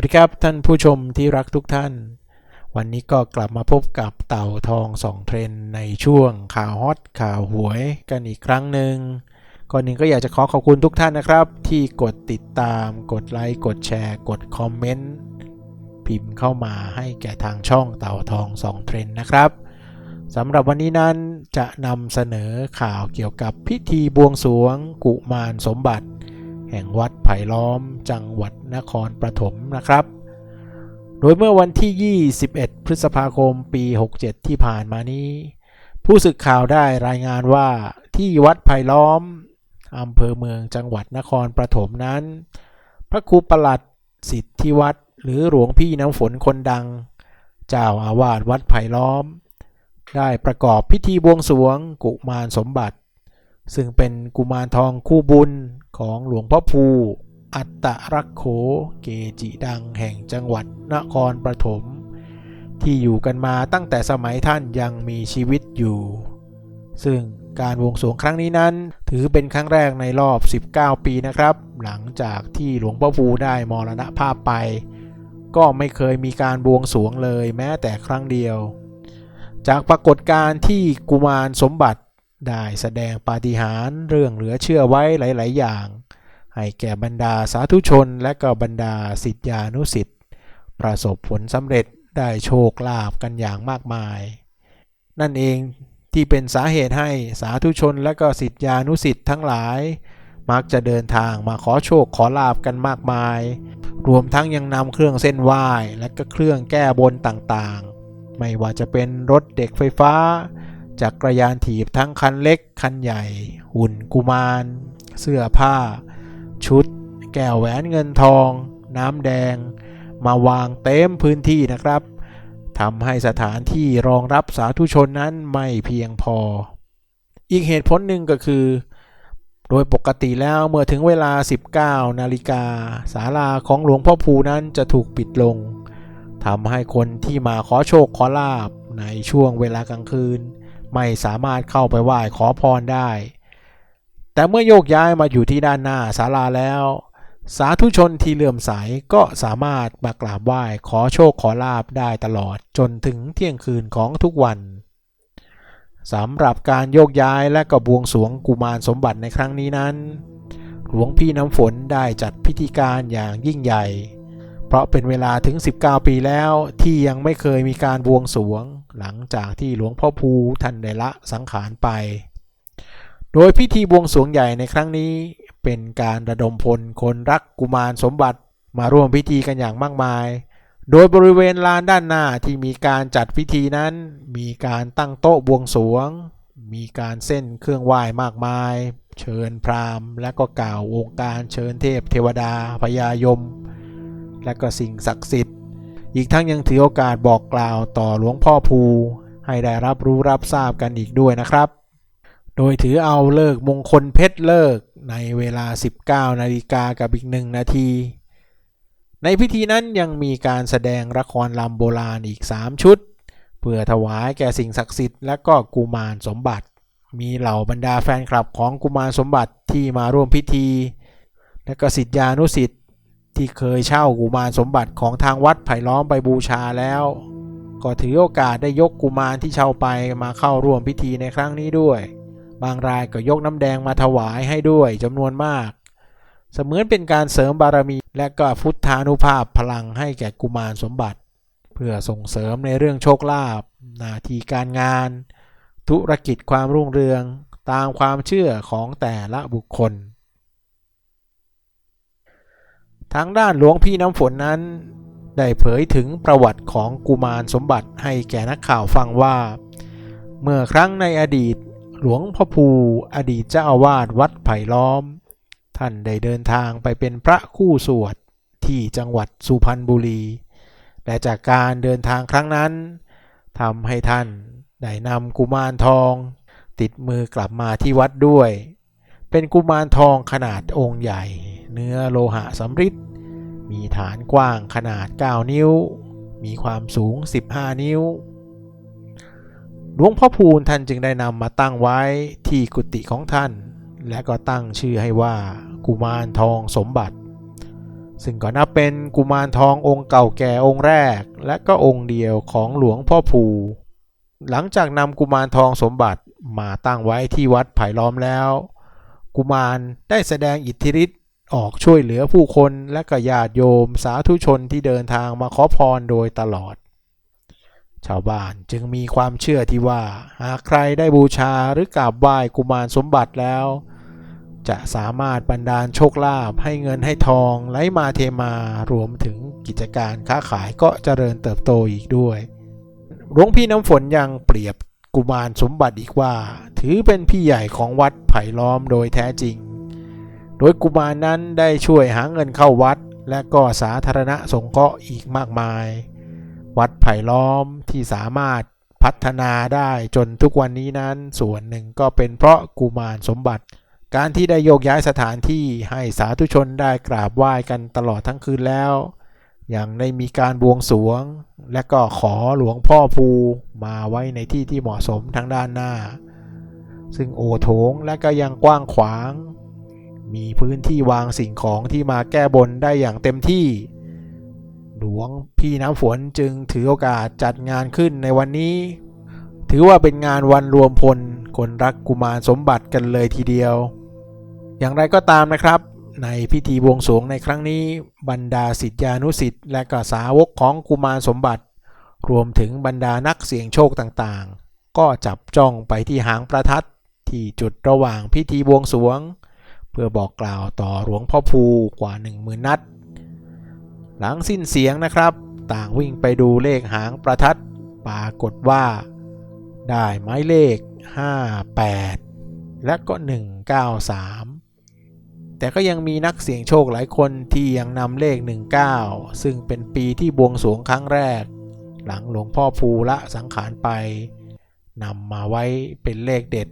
วัสดีครับท่านผู้ชมที่รักทุกท่าน วันนี้ก็กลับมาพบกับเต่าทองสองเทรนในช่วงข่าวฮอตข่าวหวยกันอีกครั้งหนึ่งก่อนหนึ่งก็อยากจะขอขอบคุณทุกท่านนะครับ ที่กดติดตาม กดไลค์กดแชร์ กดคอมเมนต์พิมพ์เข้ามาให้แก่ทางช่องเต่าทองสองเทรนนะครับสำหรับวันนี้นั้นจะนำเสนอข่าวเกี่ยวกับพิธีบวงสรวง กุมารสมบัติ แห่งวัดไผ่ล้อมจังหวัดนครปฐมนะครับ โดยเมื่อวันที่ 21 พฤษภาคมปี 67 ที่ผ่านมานี้ ผู้สื่อข่าวได้รายงานว่าที่วัดไผ่ล้อมอำเภอเมืองจังหวัดนครปฐมนั้น พระครูประหลัดสิทธิวัดหรือหลวงพี่น้ำฝนคนดัง เจ้าอาวาสวัดไผ่ล้อม ได้ประกอบพิธีบวงสรวงกุมารสมบัติ ซึ่งเป็นกุมารทองคู่บุญ ของหลวงพ่อภู อัตตรักโขเกจิดังแห่งจังหวัดนครปฐมที่อยู่กันมาตั้งแต่สมัยท่านยังมีชีวิตอยู่ ซึ่งการวงสวงครั้งนี้นั้น ถือเป็นครั้งแรกในรอบ 19 ปีนะครับ หลังจากที่หลวงพ่อภูได้มรณภาพไป ก็ไม่เคยมีการบวงสวงเลยแม้แต่ครั้งเดียว จากปรากฏการณ์ที่กุมารสมบัติ ได้แสดงปาฏิหาริย์เรื่องเหลือเชื่อไว้หลาย ๆ อย่าง ให้แก่บรรดาสาธุชนและก็บรรดาสิทธิานุสิทธิ์ประสบผลสำเร็จได้โชคลาภกันอย่างมากมาย นั่นเองที่เป็นสาเหตุให้สาธุชนและก็สิทธิานุสิทธิ์ทั้งหลาย มักจะเดินทางมาขอโชคขอลาบกันมากมาย รวมทั้งยังนำเครื่องเส้นไหว้และก็เครื่องแก้บนต่างๆ ไม่ว่าจะเป็นรถเด็กไฟฟ้า จักรยานถีบทั้งคันเล็กคันใหญ่ หุ่นกุมาร เสื้อผ้า ชุด แก้วแหวนเงินทอง น้ำแดง มาวางเต็มพื้นที่นะครับทำให้สถานที่รองรับสาธุชนนั้นไม่เพียงพอ อีกเหตุผลหนึ่งก็คือ โดยปกติแล้วเมื่อถึงเวลา 19 นาฬิกาศาลาของหลวงพ่อภูนั้นจะถูกปิดลงทำให้คนที่มาขอโชคขอลาบในช่วงเวลากลางคืน ไม่สามารถเข้าไปไหว้ขอพรได้ แต่เมื่อโยกย้ายมาอยู่ที่ด้านหน้าศาลาแล้ว สาธุชนที่เลื่อมใสก็สามารถมากราบไหว้ขอโชคขอลาบได้ตลอดจนถึงเที่ยงคืนของทุกวันสำหรับการโยกย้ายและก็บวงสวงกุมารสมบัติในครั้งนี้นั้น หลวงพี่น้ำฝนได้จัดพิธีการอย่างยิ่งใหญ่ เพราะเป็นเวลาถึง 19 ปีแล้วที่ยังไม่เคยมีการบวงสรวง หลังจากที่หลวงพ่อภูท่านได้ละสังขารไป โดยพิธีบวงสรวงใหญ่ในครั้งนี้เป็นการระดมพลคนรักกุมารสมบัติมาร่วมพิธีกันอย่างมากมาย โดยบริเวณลานด้านหน้าที่มีการจัดพิธีนั้น มีการตั้งโต๊ะบวงสรวง มีการเส้นเครื่องไหว้มากมาย เชิญพราหมณ์ และก็กล่าววงค์การเชิญเทพเทวดาพญายม และก็สิ่งศักดิ์สิทธิ์ อีกทั้งยังถือโอกาสบอกกล่าวต่อหลวงพ่อภู ให้ได้รับรู้รับทราบกันอีกด้วยนะครับ โดยถือเอาเลิกมงคลเพชรเลิกในเวลา 19 นาฬิกากับอีกหนึ่งนาที ในพิธีนั้นยังมีการแสดงละครลำโบราณอีก 3 ชุด เพื่อถวายแก่สิ่งศักดิ์สิทธิ์และก็กุมารสมบัติ มีเหล่าบรรดาแฟนคลับของกุมารสมบัติที่มาร่วมพิธี และก็สิทธิานุสิทธิ ที่เคยเช่ากุมารสมบัติของทางวัดไผ่ล้อมไปบูชาแล้ว ก็ถือโอกาสได้ยกกุมารที่เช่าไปมาเข้าร่วมพิธีในครั้งนี้ด้วย บางรายก็ยกน้ำแดงมาถวายให้ด้วยจำนวนมาก เสมือนเป็นการเสริมบารมีและก็พุทธานุภาพพลังให้แก่กุมารสมบัติ เพื่อส่งเสริมในเรื่องโชคลาภหน้าที่การงาน ธุรกิจความรุ่งเรืองตามความเชื่อของแต่ละบุคคล ทางด้านหลวงพี่น้ำฝนนั้น ได้เผยถึงประวัติของกุมารสมบัติให้แก่นักข่าวฟังว่า เมื่อครั้งในอดีตหลวงพ่อภูอดีตเจ้าอาวาสวัดไผ่ล้อม ท่านได้เดินทางไปเป็นพระคู่สวดที่จังหวัดสุพรรณบุรี และจากการเดินทางครั้งนั้นทำให้ท่านได้นำกุมารทอง ติดมือกลับมาที่วัดด้วย เป็นกุมารทองขนาดองค์ใหญ่ เนื้อโลหะสำริดมีฐานกว้างขนาด 9 นิ้ว มีความสูง 15 นิ้ว หลวงพ่อพูนท่านจึงได้นำมาตั้งไว้ที่กุฏิของท่าน และก็ตั้งชื่อให้ว่ากุมารทองสมบัติ ซึ่งก็นับเป็นกุมารทององค์เก่าแก่องค์แรก และก็องค์เดียวของหลวงพ่อภูหลังจากนำกุมารทองสมบัติมาตั้งไว้ที่วัดไผ่ล้อมแล้ว กุมารได้แสดงอิทธิฤทธิ ออกช่วยเหลือผู้คนและก็ญาติโยมสาธุชนที่เดินทางมาขอพรโดยตลอด ชาวบ้านจึงมีความเชื่อที่ว่า หากใครได้บูชาหรือกราบไหว้กุมารสมบัติแล้ว จะสามารถบันดาลโชคลาภให้เงินให้ทองไหลมาเทมารวมถึงกิจการค้าขายก็เจริญเติบโตอีกด้วยหลวงพี่น้ำฝนยังเปรียบกุมารสมบัติอีกว่า ถือเป็นพี่ใหญ่ของวัดไผ่ล้อมโดยแท้จริง โดยกุมารนั้นได้ช่วยหาเงินเข้าวัด และก็สาธารณสงเคราะห์อีกมากมาย วัดไผ่ล้อมที่สามารถพัฒนาได้จนทุกวันนี้นั้นส่วนหนึ่งก็เป็นเพราะกุมารสมบัติ การที่ได้โยกย้ายสถานที่ให้สาธุชนได้กราบไหว้กันตลอดทั้งคืนแล้วยังได้มีการบวงสรวง และก็ขอหลวงพ่อภูมาไว้ในที่ที่เหมาะสมทางด้านหน้า ซึ่งโอโถงและก็ยังกว้างขวาง มีพื้นที่วางสิ่งของที่มาแก้บนได้อย่างเต็มที่ หลวงพี่น้ำฝนจึงถือโอกาสจัดงานขึ้นในวันนี้ ถือว่าเป็นงานวันรวมพลคนรักกุมารสมบัติกันเลยทีเดียว อย่างไรก็ตามนะครับในพิธีบวงสรวงในครั้งนี้บรรดาศิษยานุศิษย์และก็สาวกของกุมารสมบัติ รวมถึงบรรดานักเสี่ยงโชคต่างๆ ก็จับจ้องไปที่หางประทัดที่จุดระหว่างพิธีบวงสรวง พื่อบอกกล่าวต่อหลวงพ่อภูกว่า 1 0,000 นัด หลังสิ้นเสียงนะครับ ต่างวิ่งไปดูเลขหางประทัดปรากฏว่า ได้หมายเลข 58 และก็ 193 แต่ก็ยังมีนักเสี่ยงโชคหลายคนที่ยังนำเลข 19 ซึ่งเป็นปีที่บวงสรวงครั้งแรก หลังหลวงพ่อภูละสังขารไปนำมาไว้เป็นเลขเด็ด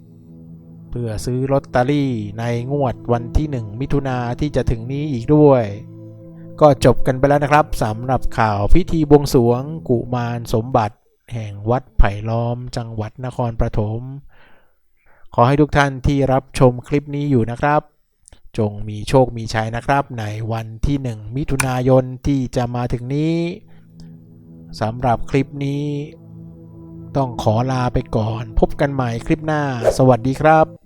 พื่อซื้อลอตเตอรี่ในงวดวันที่ 1 มิถุนาที่จะถึงนี้อีกด้วย ก็จบกันไปแล้วนะครับสำหรับข่าวพิธีบวงสรวง กุมารสมบัติ แห่งวัดไผ่ล้อม จังหวัดนครปฐมขอให้ทุกท่านที่รับชมคลิปนี้อยู่นะครับ จงมีโชคมีชัยนะครับ ในวันที่ 1 มิถุนายนที่จะมาถึงนี้สำหรับคลิปนี้ ต้องขอลาไปก่อน พบกันใหม่คลิปหน้า สวัสดีครับ